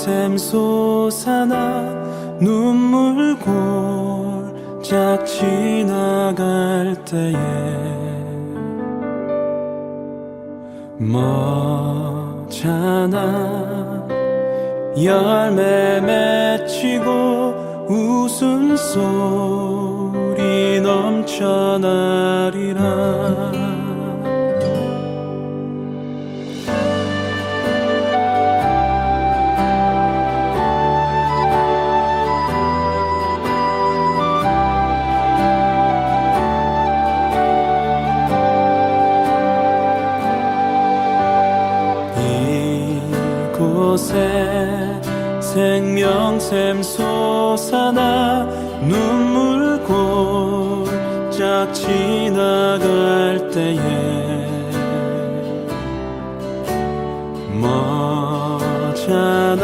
생명샘 솟아나 눈물 골짝 지나갈 때에 머잖아 열매 맺히고 웃음소리 넘쳐나리라 샘 솟아나 눈물 골짝 지나갈 때에 머잖아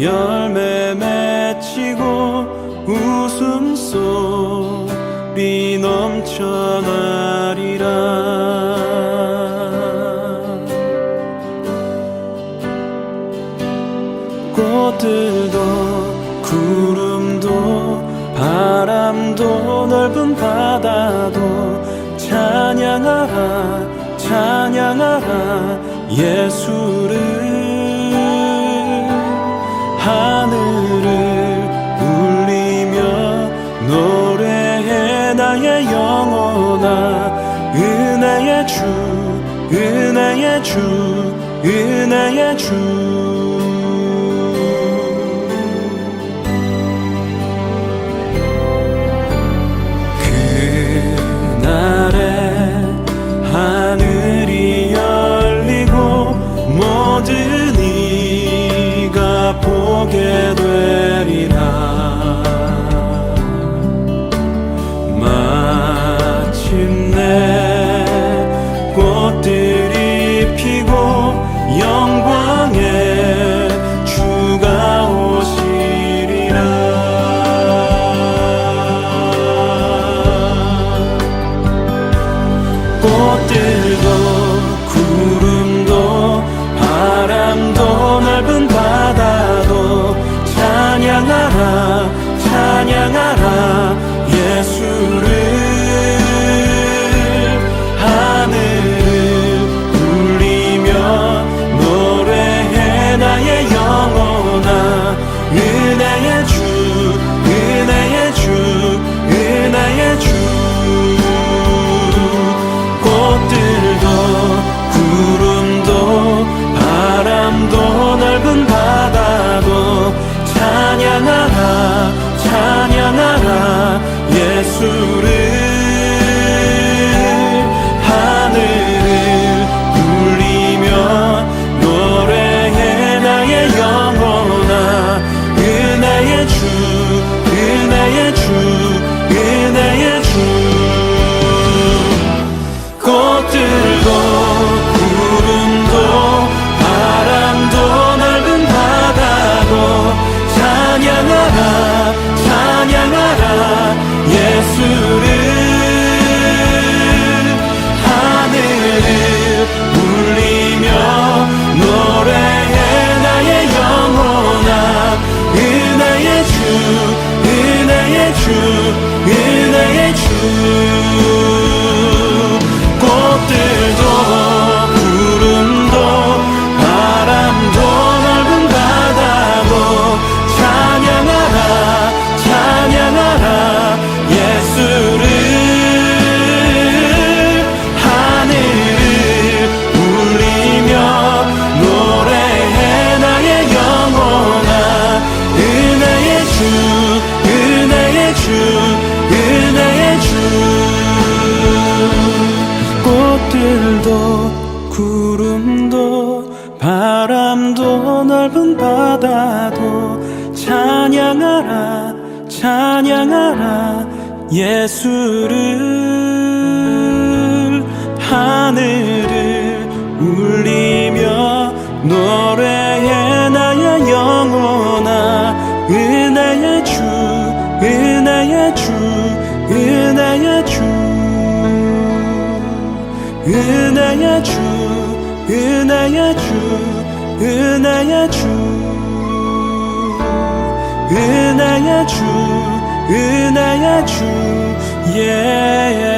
열매 맺히고 웃음소리 넘쳐나 바람도 넓은 바다도 찬양하라 찬양하라 예수를. 하늘을 울리며 노래해 나의 영혼아 은혜의 주 은혜의 주 은혜의 주 찬양하라 찬양하라 예수를. 하늘을 울리며 노래해 나의 영혼아 은혜의 주 은혜의 주 은혜의 주 은혜의 주 은혜의 주 은혜의 주 은혜의 주 은혜의 주 예.